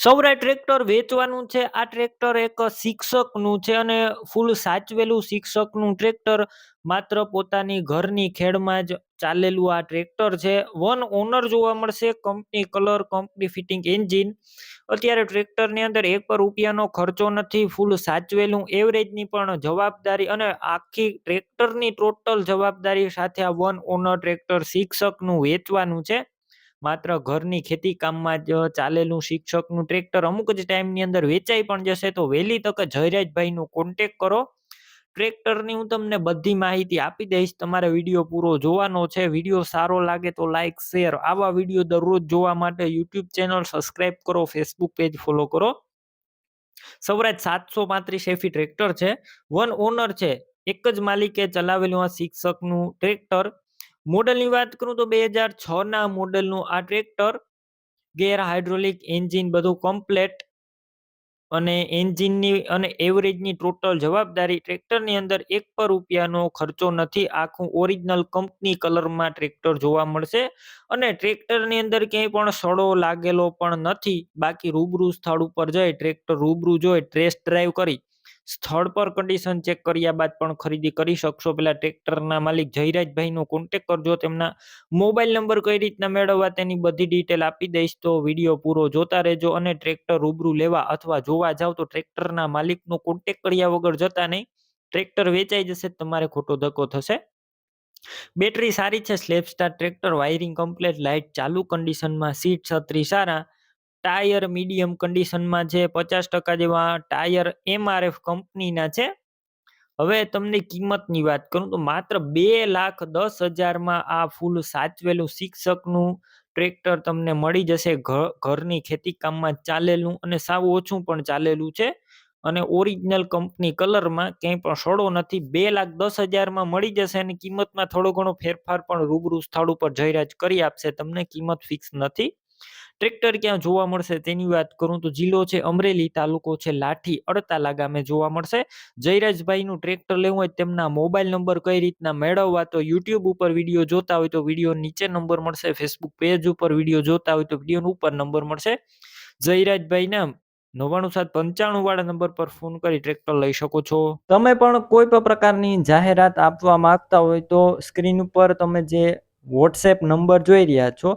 સૌરાય tractor વેચવાનું છે. આ ટ્રેક્ટર એક શિક્ષકનું છે અને ફૂલ સાચવેલું શિક્ષકનું ટ્રેક્ટર માત્ર પોતાની ઘરની ખેડમાં જ ચાલેલું આ ટ્રેક્ટર છે. વન ઓનર જોવા મળશે. Company colour, company fitting engine. અત્યારે ટ્રેક્ટરની અંદર એક પણ રૂપિયાનો ખર્ચો નથી. ફૂલ સાચવેલું એવરેજની પણ જવાબદારી અને આખી ટ્રેક્ટરની ટોટલ જવાબદારી સાથે આ વન ઓનર ટ્રેક્ટર શિક્ષકનું વેચવાનું છે. માત્ર ઘરની ખેતી કામમાં જ ચાલેલું શિક્ષકનું ટ્રેક્ટર અમુક જ ટાઈમની અંદર વેચાઈ પણ જશે, તો વહેલી તકે જયરાજભાઈનો કોન્ટેક કરો. ટ્રેક્ટરની હું તમને બધી માહિતી આપી દઈશ. તમારે વીડિયો પૂરો જોવાનો છે. વીડિયો સારો લાગે તો લાઇક શેર આવા વીડિયો દરરોજ જોવા માટે યુટ્યુબ ચેનલ સબસ્ક્રાઈબ કરો ફેસબુક પેજ ફોલો કરો. સૌરાજ સાતસો પાંત્રીસ એફી ટ્રેક્ટર છે. વન ઓનર છે. એક જ માલિકે ચલાવેલું આ શિક્ષકનું ટ્રેક્ટર. મોડલની વાત કરું તો બે હજાર છના મોડલનું આ ટ્રેક્ટર ગેર હાઇડ્રોલિક એન્જિન બધું કમ્પ્લેટ અને એન્જિનની અને એવરેજની ટોટલ જવાબદારી ટ્રેક્ટરની અંદર એક પર રૂપિયાનો ખર્ચો નથી. આખું ઓરિજિનલ કંપની કલરમાં ટ્રેક્ટર જોવા મળશે અને ટ્રેક્ટરની અંદર ક્યાંય પણ સડો લાગેલો પણ નથી. બાકી રૂબરૂ સ્થળ ઉપર જઈ ટ્રેક્ટર રૂબરૂ જોઈ, ટેસ્ટ ડ્રાઈવ કરી સ્થળ પર કન્ડિશન ચેક કર્યા બાદ પણ ખરીદી કરી શકશો. પેલા ટ્રેક્ટરના માલિક જયરાજભાઈનો કોન્ટેક કરજો, તેમના મોબાઈલ નંબર કઈ રીતના મેળવવા તેની બધી ડિટેલ આપી દઈશ. તો વીડિયો પૂરો જોતા રહેજો અને ટ્રેક્ટર રૂબરૂ લેવા અથવા જોવા જાવ તો ટ્રેક્ટરના માલિકનો કોન્ટેક કર્યા વગર જતા નહીં. ટ્રેક્ટર વેચાઈ જશે, તમારે ખોટો ધક્કો થશે. બેટરી સારી છે self start tractor wiring complete light ચાલુ કન્ડિશનમાં સીટ છત્રી સારા. ટાયર મીડિયમ કન્ડિશનમાં છે, પચાસ ટકા જેવા ટાયર એમઆરએફ કંપનીના છે. હવે તમને કિંમતની વાત કરું તો માત્ર બે લાખ દસ હજારમાં આ ફૂલ સાચવેલું શિક્ષકનું ટ્રેક્ટર તમને મળી જશે. ઘરની ખેતી કામમાં ચાલેલું અને સાવ ઓછું પણ ચાલેલું છે. અને ઓરિજિનલ કંપની કલરમાં ક્યાંય પણ સડો નથી. બે લાખ દસ હજારમાં મળી જશે અને કિંમતમાં થોડો ઘણો ફેરફાર પણ રૂબરૂ સ્થળ ઉપર જયરાજ કરી આપશે. તમને કિંમત ફિક્સ નથી. ટ્રેક્ટર ક્યાં જોવા મળશે તેની વાત કરું તો જિલ્લો છે અમરેલી, તાલુકો છે લાઠી, અડતાલા ગામે જોવા મળશે. જયરાજભાઈનું ટ્રેક્ટર લેવું હોય તેમના મોબાઈલ નંબર કઈ રીતના મેળવવા તો યુટ્યુબ ઉપર વીડિયો જોતા હોય તો વીડિયો નીચે નંબર મળશે, ફેસબુક પેજ ઉપર વીડિયો જોતા હોય તો વીડિયો ઉપર નંબર મળશે. જયરાજભાઈના નવ્વાણું સાત પંચાણું વાળા નંબર પર ફોન કરી ટ્રેક્ટર લઈ શકો છો. તમે પણ કોઈ પણ પ્રકારની જાહેરાત આપવા માંગતા હોય તો સ્ક્રીન ઉપર તમે જે વોટ્સએપ નંબર જોઈ રહ્યા છો